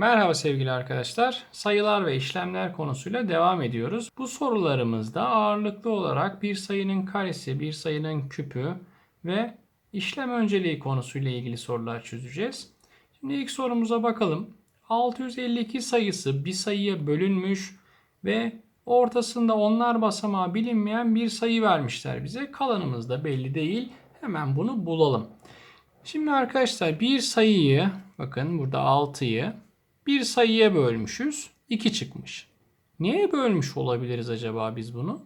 Merhaba sevgili arkadaşlar. Sayılar ve işlemler konusuyla devam ediyoruz. Bu sorularımızda ağırlıklı olarak bir sayının karesi, bir sayının küpü ve işlem önceliği konusuyla ilgili sorular çözeceğiz. Şimdi ilk sorumuza bakalım. 652 sayısı bir sayıya bölünmüş ve ortasında onlar basamağı bilinmeyen bir sayı vermişler bize. Kalanımız da belli değil. Hemen bunu bulalım. Şimdi arkadaşlar bir sayıyı bakın burada 6'yı bir sayıya bölmüşüz. 2 çıkmış. Niye bölmüş olabiliriz acaba biz bunu?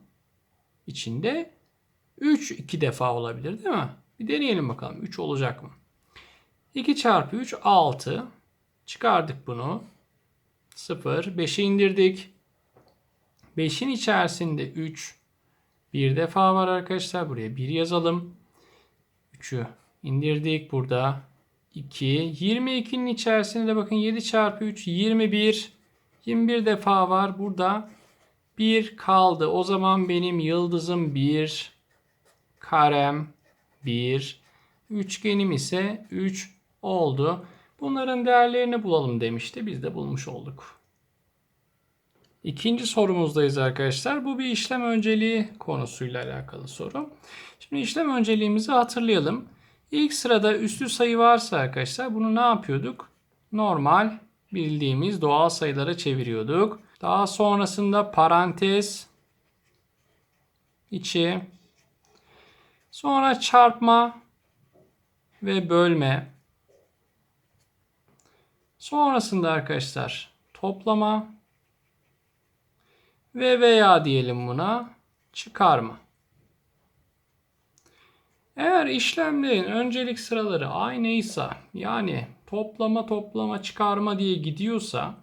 İçinde 3 iki defa olabilir değil mi? Bir deneyelim bakalım 3 olacak mı? 2 çarpı 3 6. Çıkardık bunu. 0. 5'i indirdik. 5'in içerisinde 3 bir defa var arkadaşlar. Buraya 1 yazalım. 3'ü indirdik burada. 2. 22'nin içerisinde de bakın 7 çarpı 3 21. 21 defa var. Burada 1 kaldı. O zaman benim yıldızım 1. Karem 1. Üçgenim ise 3 oldu. Bunların değerlerini bulalım demişti. Biz de bulmuş olduk. İkinci sorumuzdayız arkadaşlar. Bu bir işlem önceliği konusuyla alakalı soru. Şimdi işlem önceliğimizi hatırlayalım. İlk sırada üslü sayı varsa arkadaşlar bunu ne yapıyorduk? Normal bildiğimiz doğal sayılara çeviriyorduk. Daha sonrasında parantez içi sonra çarpma ve bölme sonrasında arkadaşlar toplama ve veya diyelim buna çıkarma. Eğer işlemlerin öncelik sıraları aynıysa yani toplama toplama çıkarma diye gidiyorsa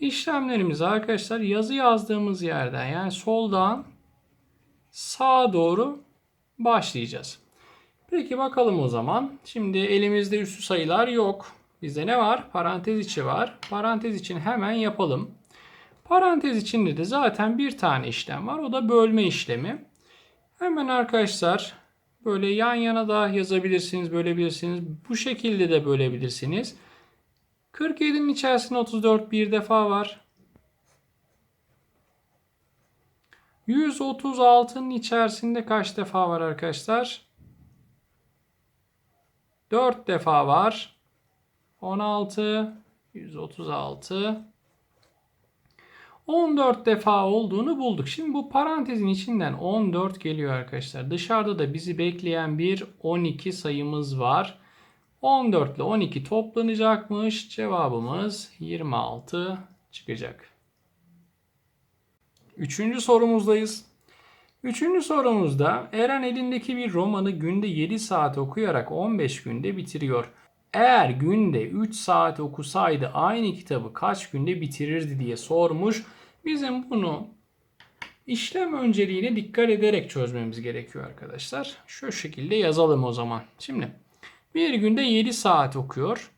işlemlerimiz arkadaşlar yazı yazdığımız yerden yani soldan sağa doğru başlayacağız. Peki bakalım o zaman. Şimdi elimizde üstü sayılar yok. Bizde ne var? Parantez içi var. Parantez için hemen yapalım. Parantez içinde de zaten bir tane işlem var. O da bölme işlemi. Hemen arkadaşlar Böyle yan yana da yazabilirsiniz, bölebilirsiniz. Bu şekilde de bölebilirsiniz. 47'nin içerisinde 34 bir defa var. 136'nın içerisinde kaç defa var arkadaşlar? 4 defa var. 16, 136, 14 defa olduğunu bulduk. Şimdi bu parantezin içinden 14 geliyor arkadaşlar. Dışarıda da bizi bekleyen bir 12 sayımız var. 14 ile 12 toplanacakmış. Cevabımız 26 çıkacak. Üçüncü sorumuzdayız. Üçüncü sorumuzda Eren elindeki bir romanı günde 7 saat okuyarak 15 günde bitiriyor. Eğer günde 3 saat okusaydı aynı kitabı kaç günde bitirirdi diye sormuş. Bizim bunu işlem önceliğine dikkat ederek çözmemiz gerekiyor arkadaşlar. Şu şekilde yazalım o zaman. Şimdi bir günde 7 saat okuyor.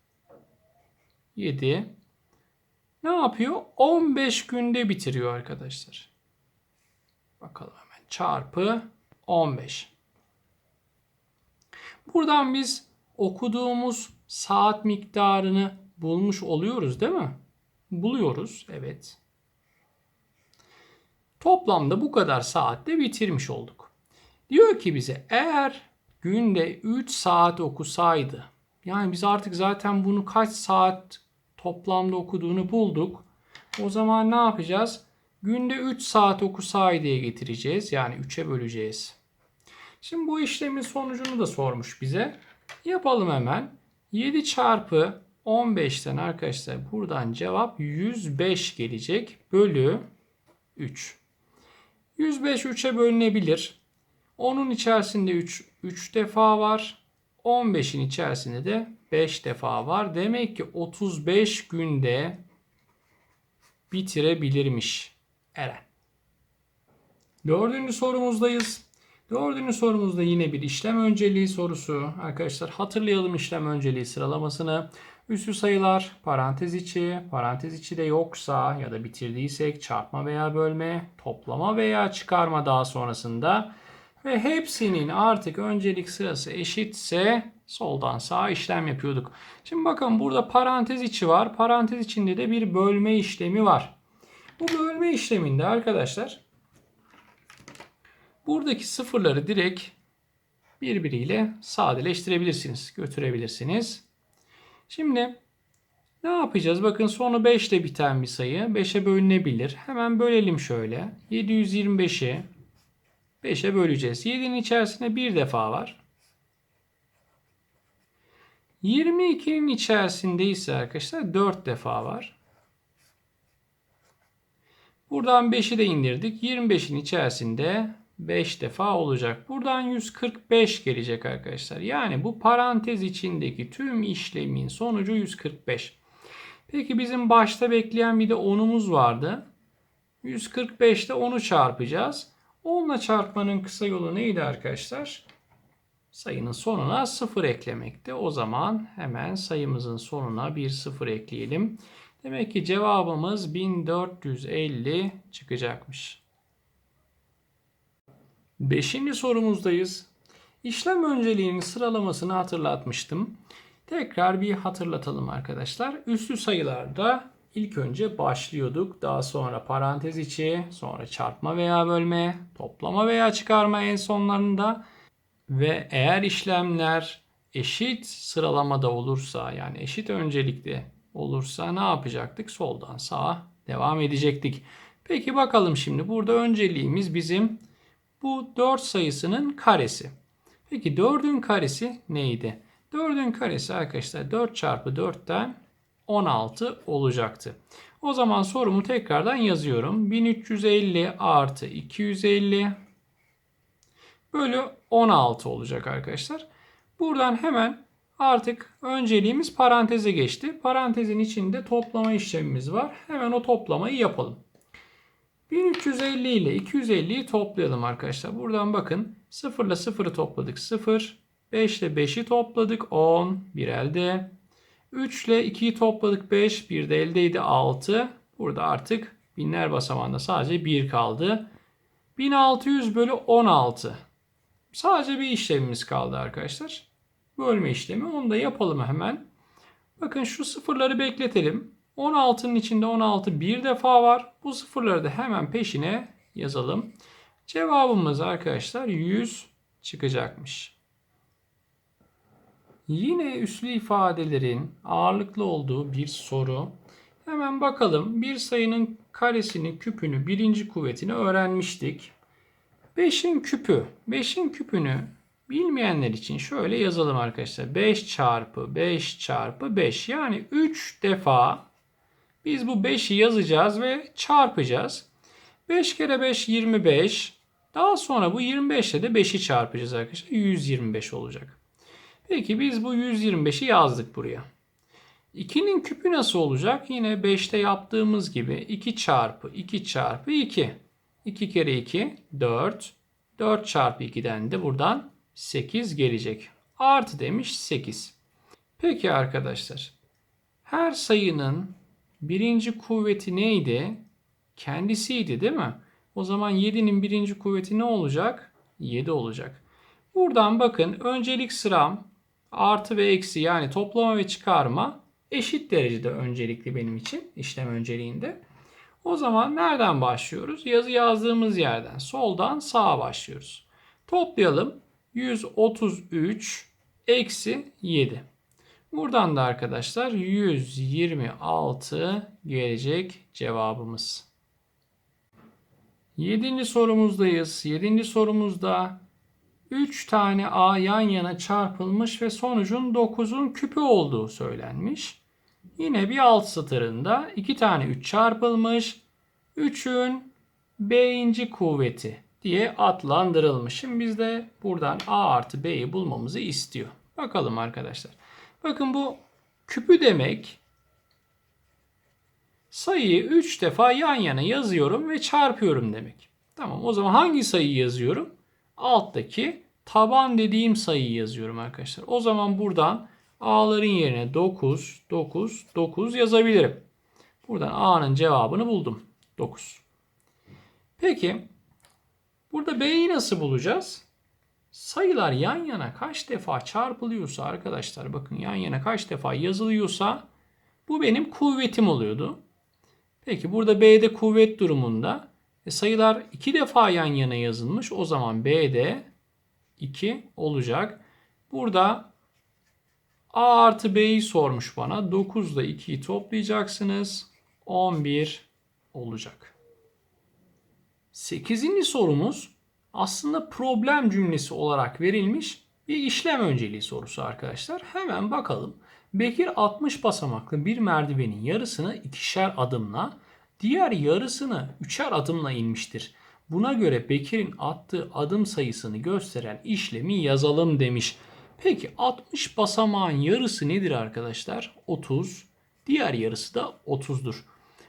7 ne yapıyor? 15 günde bitiriyor arkadaşlar. Bakalım hemen çarpı 15. Buradan biz okuduğumuz saat miktarını bulmuş oluyoruz değil mi? Buluyoruz. Evet. Toplamda bu kadar saatte bitirmiş olduk. Diyor ki bize eğer günde 3 saat okusaydı yani biz artık zaten bunu kaç saat toplamda okuduğunu bulduk. O zaman ne yapacağız? Günde 3 saat okusaydıya getireceğiz. Yani 3'e böleceğiz. Şimdi bu işlemin sonucunu da sormuş bize. Yapalım hemen. 7 çarpı 15'ten arkadaşlar buradan cevap 105 gelecek. Bölü 3. 105 3'e bölünebilir. Onun içerisinde 3 3 defa var. 15'in içerisinde de 5 defa var. Demek ki 35 günde bitirebilirmiş Eren. Dördüncü sorumuzdayız. Dördüncü sorumuzda yine bir işlem önceliği sorusu. Arkadaşlar hatırlayalım işlem önceliği sıralamasını. Üslü sayılar, parantez içi, parantez içi de yoksa ya da bitirdiysek çarpma veya bölme, toplama veya çıkarma daha sonrasında ve hepsinin artık öncelik sırası eşitse soldan sağa işlem yapıyorduk. Şimdi bakın burada parantez içi var. Parantez içinde de bir bölme işlemi var. Bu bölme işleminde arkadaşlar buradaki sıfırları direkt birbiriyle sadeleştirebilirsiniz. Götürebilirsiniz. Şimdi ne yapacağız? Bakın sonu 5 ile biten bir sayı. 5'e bölünebilir. Hemen bölelim şöyle. 725'i 5'e böleceğiz. 7'nin içerisinde bir defa var. 22'nin içerisinde ise arkadaşlar 4 defa var. Buradan 5'i de indirdik. 25'in içerisinde 5 defa olacak. Buradan 145 gelecek arkadaşlar. Yani bu parantez içindeki tüm işlemin sonucu 145. Peki bizim başta bekleyen bir de 10'umuz vardı. 145'te 10'u çarpacağız. 10 ile çarpmanın kısa yolu neydi arkadaşlar? Sayının sonuna 0 eklemekti. O zaman hemen sayımızın sonuna bir 0 ekleyelim. Demek ki cevabımız 1450 çıkacakmış. Beşinci sorumuzdayız. İşlem önceliğinin sıralamasını hatırlatmıştım. Tekrar bir hatırlatalım arkadaşlar. Üslü sayılarda ilk önce başlıyorduk. Daha sonra parantez içi, sonra çarpma veya bölme, toplama veya çıkarma en sonlarında ve eğer işlemler eşit sıralamada olursa yani eşit öncelikli olursa ne yapacaktık? Soldan sağa devam edecektik. Peki bakalım şimdi burada önceliğimiz bizim bu 4 sayısının karesi. Peki 4'ün karesi neydi? 4'ün karesi arkadaşlar 4 çarpı 4'ten 16 olacaktı. O zaman sorumu tekrardan yazıyorum. 1350 artı 250 bölü 16 olacak arkadaşlar. Buradan hemen artık önceliğimiz paranteze geçti. Parantezin içinde toplama işlemimiz var. Hemen o toplamayı yapalım. 1350 ile 250'yi toplayalım arkadaşlar. Buradan bakın 0 ile 0'ı topladık 0. 5 ile 5'i topladık 10. Bir elde. 3 ile 2'yi topladık 5. Bir de eldeydi 6. Burada artık binler basamağında sadece 1 kaldı. 1600 bölü 16. Sadece bir işlemimiz kaldı arkadaşlar. Bölme işlemi. Onu da yapalım hemen. Bakın şu sıfırları bekletelim. 16'nın içinde 16 bir defa var. Bu sıfırları da hemen peşine yazalım. Cevabımız arkadaşlar 100 çıkacakmış. Yine üslü ifadelerin ağırlıklı olduğu bir soru. Hemen bakalım. Bir sayının karesini, küpünü, birinci kuvvetini öğrenmiştik. 5'in küpü. 5'in küpünü bilmeyenler için şöyle yazalım arkadaşlar. 5 çarpı 5 çarpı 5. Yani 3 defa biz bu 5'i yazacağız ve çarpacağız. 5 kere 5 25. Daha sonra bu 25 ile de 5'i çarpacağız arkadaşlar. 125 olacak. Peki biz bu 125'i yazdık buraya. 2'nin küpü nasıl olacak? Yine 5'te yaptığımız gibi 2 çarpı 2 çarpı 2. 2 kere 2 4. 4 çarpı 2'den de buradan 8 gelecek. Artı demiş 8. Peki arkadaşlar. Her sayının birinci kuvveti neydi? Kendisiydi değil mi? O zaman 7'nin birinci kuvveti ne olacak? 7 olacak. Buradan bakın öncelik sıram artı ve eksi yani toplama ve çıkarma eşit derecede öncelikli benim için işlem önceliğinde. O zaman nereden başlıyoruz? Yazı yazdığımız yerden soldan sağa başlıyoruz. Toplayalım. 133 eksi 7. Buradan da arkadaşlar 126 gelecek cevabımız. Yedinci sorumuzdayız. Yedinci sorumuzda 3 tane A yan yana çarpılmış ve sonucun 9'un küpü olduğu söylenmiş. Yine bir alt satırında 2 tane 3 çarpılmış. 3'ün B'inci kuvveti diye adlandırılmış. Şimdi biz de buradan A artı B'yi bulmamızı istiyor. Bakalım arkadaşlar. Bakın bu küpü demek sayıyı 3 defa yan yana yazıyorum ve çarpıyorum demek. Tamam o zaman hangi sayıyı yazıyorum? Alttaki taban dediğim sayıyı yazıyorum arkadaşlar. O zaman buradan A'ların yerine 9, 9, 9 yazabilirim. Buradan A'nın cevabını buldum. 9. Peki burada B'yi nasıl bulacağız? Sayılar yan yana kaç defa çarpılıyorsa arkadaşlar bakın yan yana kaç defa yazılıyorsa bu benim kuvvetim oluyordu. Peki burada B'de kuvvet durumunda e, sayılar iki defa yan yana yazılmış. O zaman B'de 2 olacak. Burada A artı B'yi sormuş bana. 9 ile 2'yi toplayacaksınız. 11 olacak. 8. sorumuz aslında problem cümlesi olarak verilmiş bir işlem önceliği sorusu arkadaşlar. Hemen bakalım. Bekir 60 basamaklı bir merdivenin yarısını ikişer adımla, diğer yarısını üçer adımla inmiştir. Buna göre Bekir'in attığı adım sayısını gösteren işlemi yazalım demiş. Peki 60 basamağın yarısı nedir arkadaşlar? 30. Diğer yarısı da 30'dur.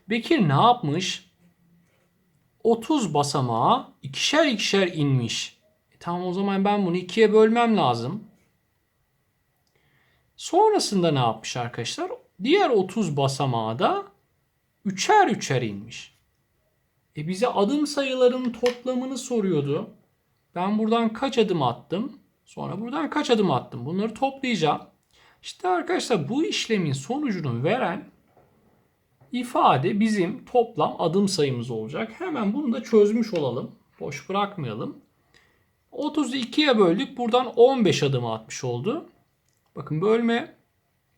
Bekir ne yapmış? 30 basamağa ikişer ikişer inmiş. E tamam o zaman ben bunu ikiye bölmem lazım. Sonrasında ne yapmış arkadaşlar? Diğer 30 basamağa da üçer üçer inmiş. E bize adım sayılarının toplamını soruyordu. Ben buradan kaç adım attım? Sonra buradan kaç adım attım? Bunları toplayacağım. İşte arkadaşlar bu işlemin sonucunu veren ifade bizim toplam adım sayımız olacak. Hemen bunu da çözmüş olalım. Boş bırakmayalım. 30'u 2'ye böldük. Buradan 15 adım atmış oldu. Bakın bölme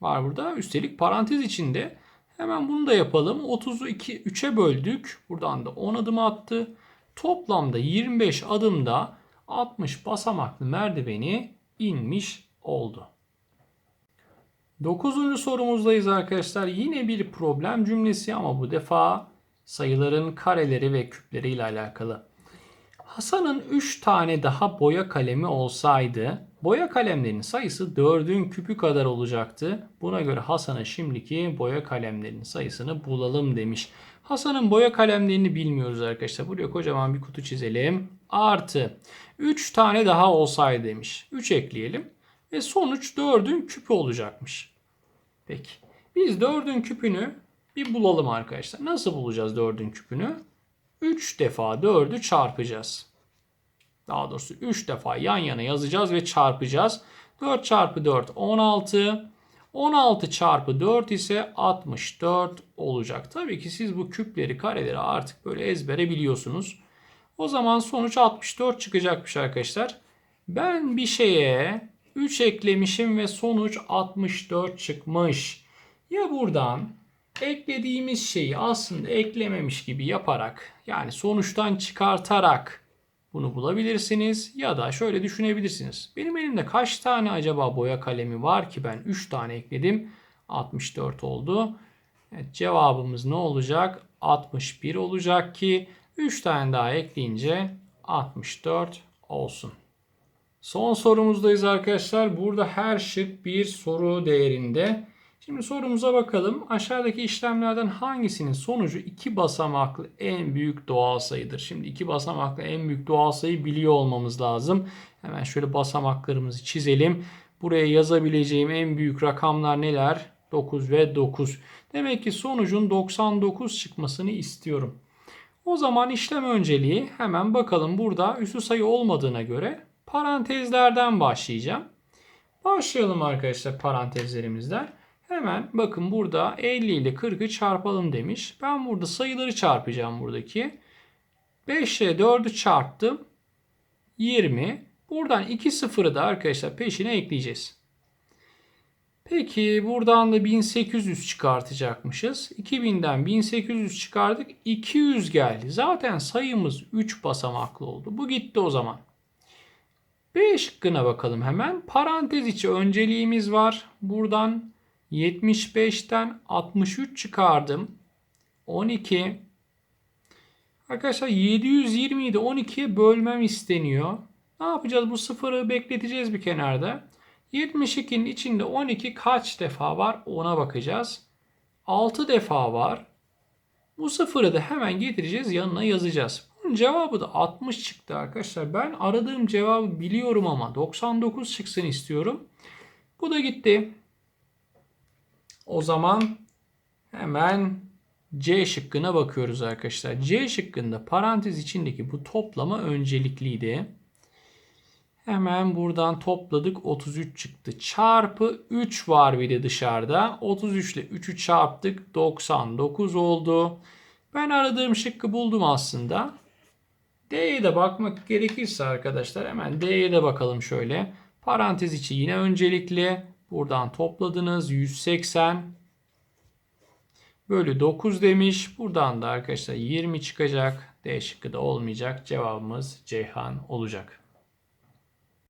var burada. Üstelik parantez içinde. Hemen bunu da yapalım. 30'u 2 3'e böldük. Buradan da 10 adım attı. Toplamda 25 adımda 60 basamaklı merdiveni inmiş oldu. Dokuzuncu sorumuzdayız arkadaşlar. Yine bir problem cümlesi ama bu defa sayıların kareleri ve küpleri ile alakalı. Hasan'ın 3 tane daha boya kalemi olsaydı boya kalemlerinin sayısı 4'ün küpü kadar olacaktı. Buna göre Hasan'ın şimdiki boya kalemlerinin sayısını bulalım demiş. Hasan'ın boya kalemlerini bilmiyoruz arkadaşlar. Buraya kocaman bir kutu çizelim. Artı 3 tane daha olsaydı demiş. 3 ekleyelim. Ve sonuç 4'ün küpü olacakmış. Peki. Biz 4'ün küpünü bir bulalım arkadaşlar. Nasıl bulacağız 4'ün küpünü? 3 defa 4'ü çarpacağız. Daha doğrusu 3 defa yan yana yazacağız ve çarpacağız. 4 çarpı 4 16. 16 çarpı 4 ise 64 olacak. Tabii ki siz bu küpleri kareleri artık böyle ezbere biliyorsunuz. O zaman sonuç 64 çıkacakmış arkadaşlar. Ben bir şeye 3 eklemişim ve sonuç 64 çıkmış. Ya buradan eklediğimiz şeyi aslında eklememiş gibi yaparak yani sonuçtan çıkartarak bunu bulabilirsiniz ya da şöyle düşünebilirsiniz. Benim elimde kaç tane acaba boya kalemi var ki ben 3 tane ekledim. 64 oldu. Evet, cevabımız ne olacak? 61 olacak ki 3 tane daha ekleyince 64 olsun. Son sorumuzdayız arkadaşlar. Burada her şık bir soru değerinde. Şimdi sorumuza bakalım. Aşağıdaki işlemlerden hangisinin sonucu iki basamaklı en büyük doğal sayıdır? Şimdi iki basamaklı en büyük doğal sayı biliyor olmamız lazım. Hemen şöyle basamaklarımızı çizelim. Buraya yazabileceğim en büyük rakamlar neler? 9 ve 9. Demek ki sonucun 99 çıkmasını istiyorum. O zaman işlem önceliği hemen bakalım burada üstü sayı olmadığına göre parantezlerden başlayacağım. Başlayalım arkadaşlar parantezlerimizden. Hemen bakın burada 50 ile 40'ı çarpalım demiş. Ben burada sayıları çarpacağım buradaki. 5 ile 4'ü çarptım. 20. Buradan 2 sıfırı da arkadaşlar peşine ekleyeceğiz. Peki buradan da 1800 çıkartacakmışız. 2000'den 1800 çıkardık. 200 geldi. Zaten sayımız 3 basamaklı oldu. Bu gitti o zaman. B şıkkına bakalım hemen. Parantez içi önceliğimiz var. Buradan 75'ten 63 çıkardım. 12. Arkadaşlar 720'yi de 12'ye bölmem isteniyor. Ne yapacağız? Bu sıfırı bekleteceğiz bir kenarda. 72'nin içinde 12 kaç defa var ona bakacağız. 6 defa var. Bu sıfırı da hemen getireceğiz yanına yazacağız. Cevabı da 60 çıktı arkadaşlar. Ben aradığım cevabı biliyorum ama 99 çıksın istiyorum. Bu da gitti. O zaman hemen C şıkkına bakıyoruz arkadaşlar. C şıkkında parantez içindeki bu toplama öncelikliydi. Hemen buradan topladık 33 çıktı. Çarpı 3 var bir de dışarıda. 33 ile 3'ü çarptık 99 oldu. Ben aradığım şıkkı buldum aslında. D'ye de bakmak gerekirse arkadaşlar hemen D'ye de bakalım şöyle. Parantez içi yine öncelikli. Buradan topladınız 180 bölü 9 demiş. Buradan da arkadaşlar 20 çıkacak. D şıkkı da olmayacak. Cevabımız Ceyhan olacak.